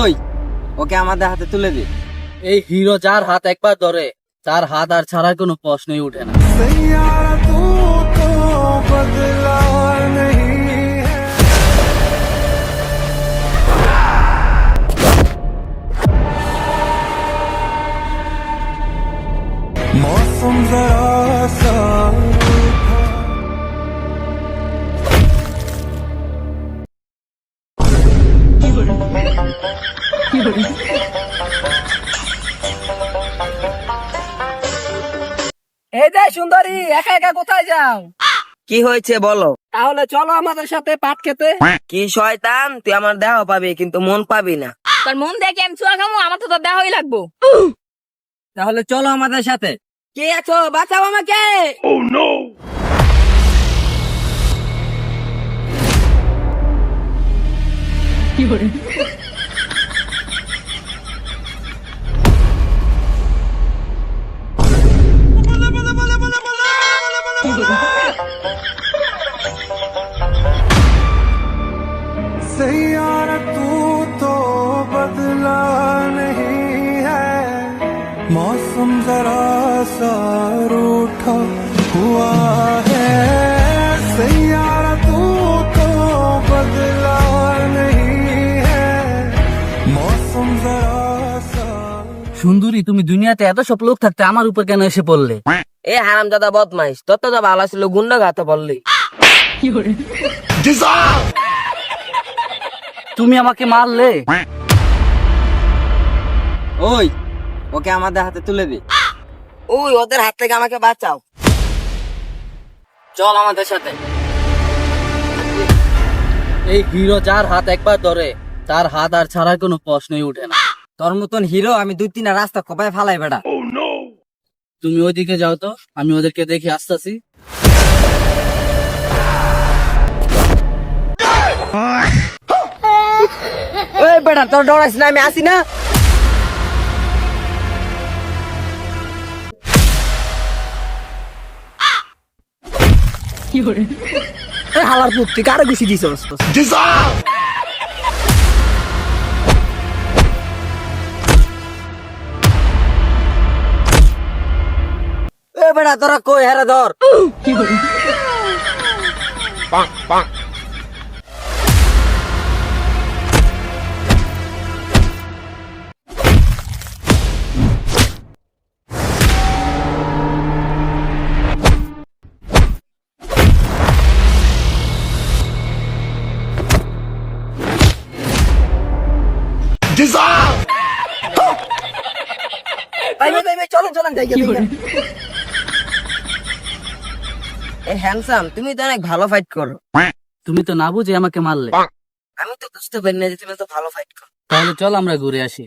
ওই ওকে আমাদের হাতে তুলে দে এই হিরো যার হাত একবার ধরে তার হাত আর ছাড়ার কোনো প্রশ্নই উঠে না। এই যে সুন্দরী একা একা কোথায় যাও? কি হয়েছে বলো? তাহলে চলো আমাদের সাথে পাট খেতে। কি শয়তান? তুই আমার দেহ পাবি কিন্তু মন পাবি না। তোর মন দেখে আমি চুয়া খামো আমার তো তোর দেহই লাগবো। তাহলে চলো আমাদের সাথে। কে আছো? বাঁচাও আমাকে! Oh, ও নো मौसम जरा सा रूठा हुआ है। सैयारा সুন্দরী তুমি দুনিয়াতে এত সব লোক থাকতে আমার উপর কেন এসে পড়লে? এ হারাম দাদা বদমাইশ তোর তো ভালো ছিল গুন্ডা গাতে বললি তুমি আমাকে মারলে? ওই ওকে আমাদের হাতে তুলে দে। ওই ওদের হাত থেকে আমাকে বাঁচাও। চল আমাদের সাথে। এই হিরো যার হাত একবার ধরে তার হাত আর ছাড়ার কোনো প্রশ্নই উঠে না। তোর মতন হিরো আমি দুই তিনটা রাস্তা কপায় ফালাই বেটা। তুমি ওইদিকে যাও তো আমি ওদেরকে দেখে আসতেছি। ওই বেটা তোর ডরাইস না আমি আসি না। এই হালার পুত তুই কারে গুছি দিছস? বেটা তোরা কই হেরে ধর। ভাই ভাই ভাই চলেন চলেন এ হ্যান্ডসাম তুমি তো অনেক ভালো ফাইট করো। তুমি তো না বুঝে আমাকে মারলে। আমি তো বুঝতে পারি না যে তুমি তো ভালো ফাইট করো। তাহলে চল আমরা ঘুরে আসি।